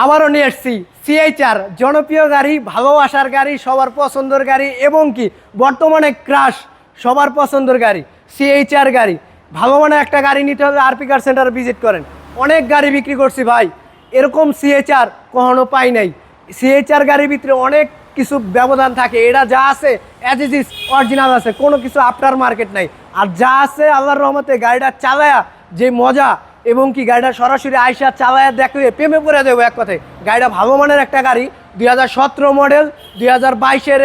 আবারও নিয়ে এসছি সিএইচআর জনপ্রিয় গাড়ি, ভালোবাসার গাড়ি, সবার পছন্দের গাড়ি এবং কি বর্তমানে ক্রাশ সবার পছন্দের গাড়ি সিএইচআর গাড়ি। ভালো মানে একটা গাড়ি নিতে হলে আরপি কার সেন্টার ভিজিট করেন। অনেক গাড়ি বিক্রি করছি ভাই। এরকম সিএইচআর কখনো পাই নাই। সিএইচআর গাড়ির ভিতরে অনেক কিছু ব্যবধান থাকে। এরা যা আছে অ্যাজ ইজ ইজ অরিজিনাল আছে। কোনো কিছু আফটার মার্কেট নাই। আর যা আছে, আল্লাহর রহমতে গাড়িটা চালায়া যে মজা এবং কি গাড়িটা সরাসরি আইসা চালায়া দেখলে প্রেমে পড়ে দেবো এক কথায়। গাড়িটা ভালো মানের একটা গাড়ি, দুই মডেল দুই হাজার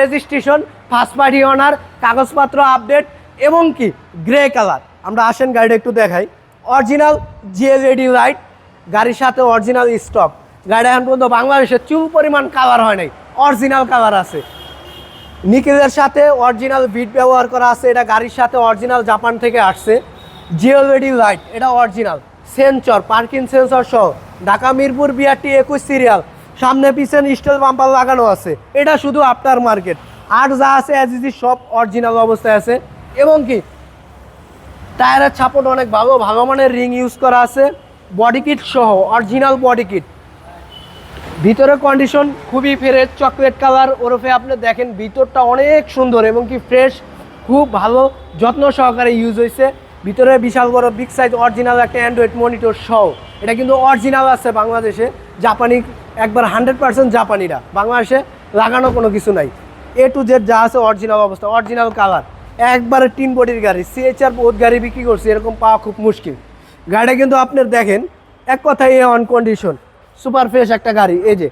রেজিস্ট্রেশন ফার্স্ট পার্টি অনার কাগজপত্র আপডেট এবং কি গ্রে কালার আমরা আসেন গাড়িটা একটু দেখাই। অরিজিনাল জিএলএডি লাইট গাড়ির সাথে অরিজিনাল স্টক গাড়িটা এখন পর্যন্ত বাংলাদেশে চুল পরিমাণ কালার হয় নাই অরিজিনাল কালার আছে। নিকেলের সাথে অরিজিনাল বিট ব্যবহার করা আছে, এটা গাড়ির সাথে অরিজিনাল জাপান থেকে আসছে। জিওলেডি লাইট এটা অরিজিনাল সেন্সর, পার্কিং সেন্সর সহ। ঢাকা মিরপুর বিআরটি একুশ সিরিয়াল, সামনে পিছনে স্টিল বাম্পার লাগানো আছে। এটা শুধু আফটার মার্কেট। আর যা আছে অ্যাজ সব অরিজিনাল অবস্থায় আছে। এবং কি, টায়ারের ছাপট অনেক ভালো ভালো মানের রিং ইউজ করা আছে। বডি কিট সহ অরিজিনাল বডি কিট ভিতরে কন্ডিশন খুবই ফ্রেশ চকলেট কালার ওরফে আপনি দেখেন ভিতরটা অনেক সুন্দর এবং কি ফ্রেশ খুব ভালো, যত্ন সহকারে ইউজ হয়েছে ভিতরে বিশাল বড় বিগ সাইজ অরিজিনাল একটা অ্যান্ড্রয়েড মনিটর সহ। এটা কিন্তু অরিজিনাল আছে বাংলাদেশে। জাপানি, একবার হান্ড্রেড পার্সেন্ট জাপানিরা। বাংলাদেশে লাগানো কোনো কিছু নাই। এ টু জেড যা আছে অরিজিনাল অবস্থা অরিজিনাল কালার একবারে তিন বডির গাড়ি সিএচআর বহুত গাড়ি বিক্রি করছে, এরকম পাওয়া খুব মুশকিল। গাড়িটা কিন্তু আপনার দেখেন, এক কথায় A one condition super fresh একটা গাড়ি, এই যে।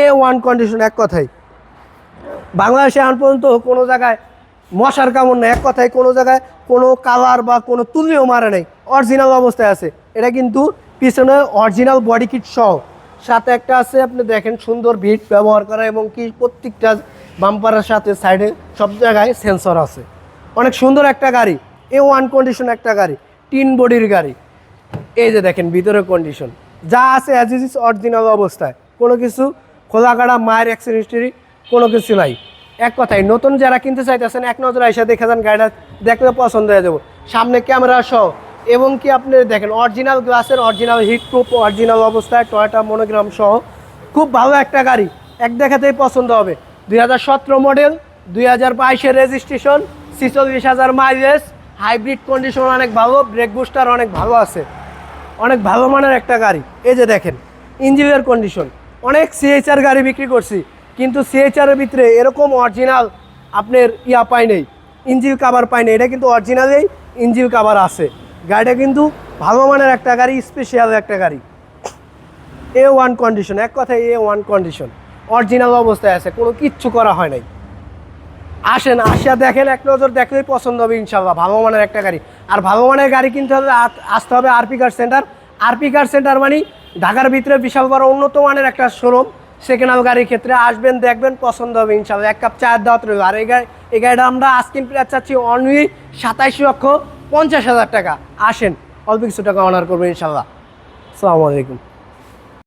এ ওয়ান কন্ডিশন এক কথায়। বাংলাদেশে এখন পর্যন্ত কোনো জায়গায় মশার কামড় নেই, এক কথায় কোনো জায়গায় কোনো কালার বা কোনো তুলিও মারে নেই অরিজিনাল অবস্থায় আছে। এটা কিন্তু পিছনে অরিজিনাল বডি কিট সহ। সাথে একটা আছে, আপনি দেখেন সুন্দর ভিট ব্যবহার করা এবং কি প্রত্যেকটা বাম্পারের সাথে সাইডে সব জায়গায় সেন্সর আছে। অনেক সুন্দর একটা গাড়ি এ ওয়ান কন্ডিশন একটা গাড়ি, টিন বডির গাড়ি। এই যে দেখেন ভিতরে কন্ডিশন যা আছে অ্যাজ ইজ অরিজিনাল অবস্থায়, কোনো কিছু খোলা কাটা মায়ের অ্যাক্সিডেন্ট হিস্ট্রি কোনো কিছু নাই। এক কথাই নতুন যারা কিনতে চাইতেছেন, এক নজরে এসে দেখে যান গাড়িটা দেখলে পছন্দ হয়ে যাব। সামনে ক্যামেরা সহ, এবং কি আপনি দেখেন অরিজিনাল গ্লাসের অরিজিনাল হিট প্রুফ অরিজিনাল অবস্থায় টয়টা মনোগ্রাম সহ, খুব ভালো একটা গাড়ি, এক দেখাতেই পছন্দ হবে। দুই হাজার সতেরো মডেল দুই হাজার বাইশের রেজিস্ট্রেশন ছিচল্লিশ হাজার মাইলেজ হাইব্রিড কন্ডিশন অনেক ভালো ব্রেক বুস্টার অনেক ভালো আছে। অনেক ভালো মানের একটা গাড়ি। এই যে দেখেন ইঞ্জিনের কন্ডিশন অনেক সিএইচআর গাড়ি বিক্রি করছি। কিন্তু সিএইচআরের ভিতরে এরকম অরিজিনাল আপনার ইয়া পাই নেই ইঞ্জিল কাভার পাই নেই। এটা কিন্তু অরিজিনালেই ইঞ্জিল কাভার আছে। গাড়িটা কিন্তু ভালো মানের একটা গাড়ি স্পেশাল একটা গাড়ি। এ ওয়ান কন্ডিশন এক কথায় এ ওয়ান কন্ডিশন অরিজিনাল অবস্থায় আছে, কোনো কিচ্ছু করা হয় নাই। আসেন, আসিয়া দেখেন, এক নজর দেখলেই পছন্দ হবে ইনশাল্লাহ ভালো মানের একটা গাড়ি। আর ভালো মানের গাড়ি কিনতে আসতে হবে RP car centre RP car centre মানে ঢাকার ভিতরে বিশাল বড় উন্নত মানের একটা শোরুম সেকেন্ড হ্যান্ড গাড়ির ক্ষেত্রে আসবেন, দেখবেন, পছন্দ হবে ইনশাল্লাহ এক কাপ চায়ের দাওয়াত রইল। আর এই গাড়ি এই গাড়িটা আমরা আজকিন প্রায় চাচ্ছি অনলি সাতাইশ লক্ষ পঞ্চাশ হাজার টাকা। আসেন, অল্প কিছু টাকা অনার করবেন ইনশাল্লাহ আসসালামু আলাইকুম।